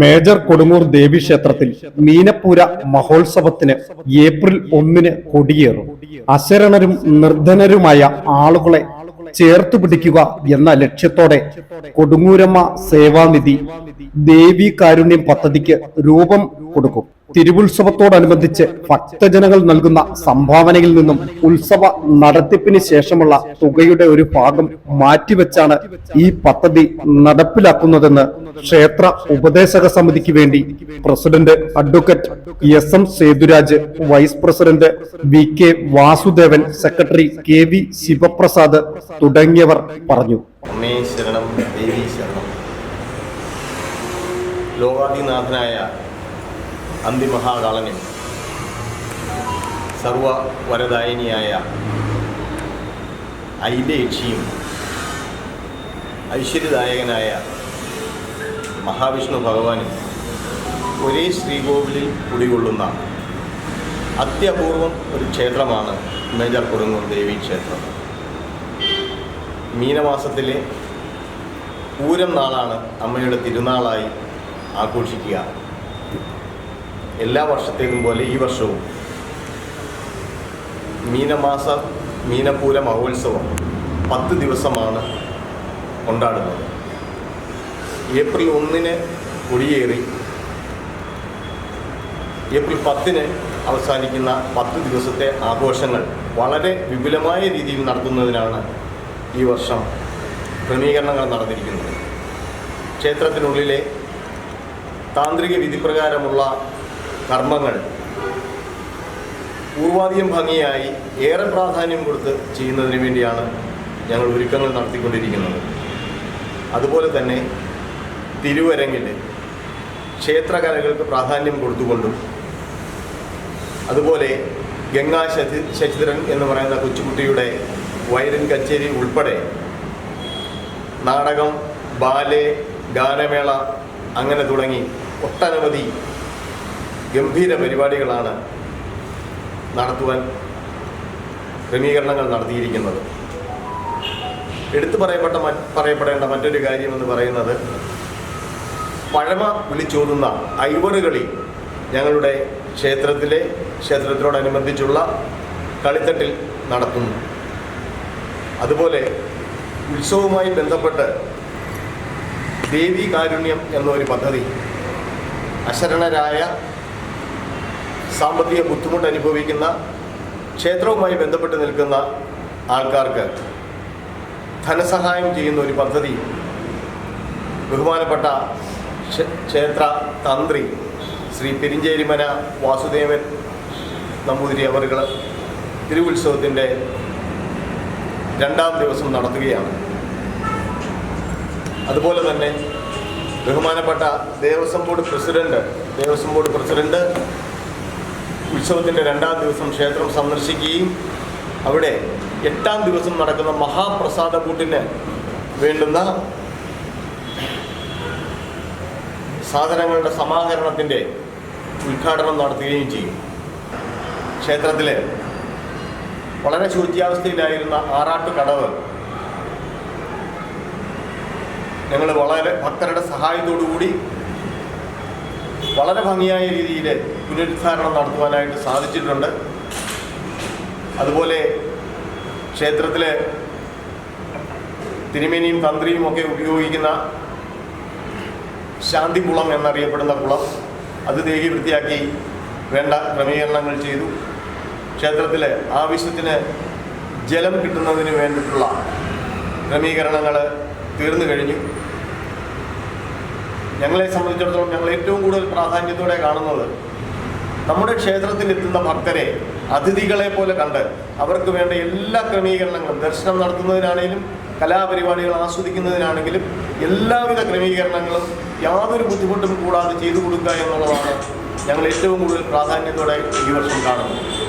Major Kodungoor ദേവി ക്ഷേത്രത്തിൽ മീനപ്പൂര മഹോത്സവത്തിന് April ഒന്നിന് കൊടിയേറും. അശരണരും നിർധനരുമായ ആളുകളെ ചേർത്തു പിടിക്കുക എന്ന ലക്ഷ്യത്തോടെ കൊടുങ്ങൂരമ്മ സേവാനിധി ദേവി കാരുണ്യം പദ്ധതിക്ക് രൂപം കൊടുക്കും. തിരുവുത്സവത്തോടനുബന്ധിച്ച് ഭക്തജനങ്ങൾ നൽകുന്ന സംഭാവനയിൽ നിന്നും ഉത്സവ നടത്തിപ്പിന് ശേഷമുള്ള തുകയുടെ ഒരു ഭാഗം മാറ്റിവെച്ചാണ് ഈ പദ്ധതി നടപ്പിലാക്കുന്നതെന്ന് ക്ഷേത്ര ഉപദേശക സമിതിക്ക് വേണ്ടി president advocate S M Sethuraj vice president V K Vasudevan secretary K V Sivaprasad തുടങ്ങിയവർ പറഞ്ഞു. ലോകാധിനാഥനായ അന്തിമഹാകാളനും. സർവവരദായിനിയായ ഐല്യയക്ഷിയും ഐശ്വര്യദായകനായ മഹാവിഷ്ണു ഭഗവാനും ഒരേ ശ്രീകോവിലിൽ കുടികൊള്ളുന്ന അത്യപൂർവം ഒരു ക്ഷേത്രമാണ് മേജർ കൊടുങ്ങൂർ ദേവി ക്ഷേത്രം. മീനമാസത്തിലെ പൂരം നാളാണ് അമ്മയുടെ തിരുനാളായി ആഘോഷിക്കുക. എല്ലാ വർഷത്തേക്കും പോലെ ഈ വർഷവും മീനമാസ മീനപൂര മഹോത്സവം പത്ത് ദിവസമാണ് കൊണ്ടാടുന്നത്. ഏപ്രിൽ ഒന്നിന് കൊടിയേറി ഏപ്രിൽ പത്തിന് അവസാനിക്കുന്ന പത്ത് ദിവസത്തെ ആഘോഷങ്ങൾ വളരെ വിപുലമായ രീതിയിൽ നടത്തുന്നതിനാണ് ഈ വർഷം ക്രമീകരണങ്ങൾ നടന്നിരിക്കുന്നത്. ക്ഷേത്രത്തിനുള്ളിലെ താന്ത്രിക വിധിപ്രകാരമുള്ള കർമ്മങ്ങൾ. പൂർവാധികം ഭംഗിയായി ഏറെ പ്രാധാന്യം കൊടുത്ത് ചെയ്യുന്നതിന് വേണ്ടിയാണ് ഞങ്ങൾ ഒരുക്കങ്ങൾ നടത്തിക്കൊണ്ടിരിക്കുന്നത്. അതുപോലെ തന്നെ തിരുവരങ്ങിൽ ക്ഷേത്രകലകൾക്ക് പ്രാധാന്യം കൊടുത്തുകൊണ്ടും അതുപോലെ ഗംഗാ ശശി ശശിധരൻ എന്ന് പറയുന്ന കൊച്ചുകുട്ടിയുടെ വയലിൻ കച്ചേരി ഉൾപ്പെടെ നാടകം ബാലെ ഗാനമേള അങ്ങനെ തുടങ്ങി ഒട്ടനവധി ഗംഭീര പരിപാടികളാണ് നടത്തുവാൻ ക്രമീകരണങ്ങൾ നടത്തിയിരിക്കുന്നത്. എടുത്തു പറയപ്പെട്ട പറയപ്പെടേണ്ട മറ്റൊരു കാര്യമെന്ന് പറയുന്നത് പഴമ വിളിച്ചോതുന്ന ഐവറുകളി ഞങ്ങളുടെ ക്ഷേത്രത്തിലെ ക്ഷേത്രത്തിനോടനുബന്ധിച്ചുള്ള കളിത്തട്ടിൽ നടത്തുന്നു. അതുപോലെ ഉത്സവവുമായി ബന്ധപ്പെട്ട് ദേവി കാരുണ്യം എന്നൊരു പദ്ധതി അശരണരായ സാമ്പത്തിക ബുദ്ധിമുട്ട് അനുഭവിക്കുന്ന ക്ഷേത്രവുമായി ബന്ധപ്പെട്ട് നിൽക്കുന്ന ആൾക്കാർക്ക് ധനസഹായം ചെയ്യുന്ന ഒരു പദ്ധതി ബഹുമാനപ്പെട്ട ക്ഷേത്ര തന്ത്രി ശ്രീ പെരിഞ്ചേരിമന വാസുദേവൻ നമ്പൂതിരി അവർ തിരുവുത്സവത്തിന്റെ രണ്ടാം ദിവസം നടത്തുകയാണ്. അതുപോലെ തന്നെ ബഹുമാനപ്പെട്ട Devaswom board president Devaswom board president ഉത്സവത്തിന്റെ രണ്ടാം ദിവസം ക്ഷേത്രം സന്ദർശിക്കുകയും അവിടെ എട്ടാം ദിവസം നടക്കുന്ന മഹാപ്രസാദ കൂട്ടിന് വേണ്ടുന്ന സാധനങ്ങളുടെ സമാഹരണത്തിന്റെ ഉദ്ഘാടനം നടത്തുകയും ചെയ്യും. ക്ഷേത്രത്തിൽ വളരെ ശൂച്യാവസ്ഥയിലായിരുന്ന ആറാട്ട് കടവ് ഞങ്ങൾ വളരെ ഭക്തരുടെ സഹായത്തോടു കൂടി വളരെ ഭംഗിയായ രീതിയിൽ പുനരുദ്ധാരണം നടത്തുവാനായിട്ട് സാധിച്ചിട്ടുണ്ട്. അതുപോലെ ക്ഷേത്രത്തിലെ തിരുമേനിയും തന്ത്രിയും ഒക്കെ ഉപയോഗിക്കുന്ന ശാന്തികുളം എന്നറിയപ്പെടുന്ന കുളം അത് ദേഹി വൃത്തിയാക്കി വേണ്ട ക്രമീകരണങ്ങൾ ചെയ്തു. ക്ഷേത്രത്തിൽ ആവശ്യത്തിന് ജലം കിട്ടുന്നതിന് വേണ്ടിയിട്ടുള്ള ക്രമീകരണങ്ങൾ തീർന്നു കഴിഞ്ഞു. ഞങ്ങളെ സംബന്ധിച്ചിടത്തോളം ഞങ്ങൾ ഏറ്റവും കൂടുതൽ പ്രാധാന്യത്തോടെ കാണുന്നത് നമ്മുടെ ക്ഷേത്രത്തിൽ എത്തുന്ന ഭക്തരെ അതിഥികളെ പോലെ കണ്ട് അവർക്ക് വേണ്ട എല്ലാ ക്രമീകരണങ്ങളും ദർശനം നടത്തുന്നതിനാണെങ്കിലും കലാപരിപാടികൾ ആസ്വദിക്കുന്നതിനാണെങ്കിലും എല്ലാവിധ ക്രമീകരണങ്ങളും യാതൊരു ബുദ്ധിമുട്ടും കൂടാതെ ചെയ്തു കൊടുക്കുക എന്നുള്ളതാണ് ഞങ്ങൾ ഏറ്റവും കൂടുതൽ പ്രാധാന്യത്തോടെ ഈ വർഷം കാണുന്നത്.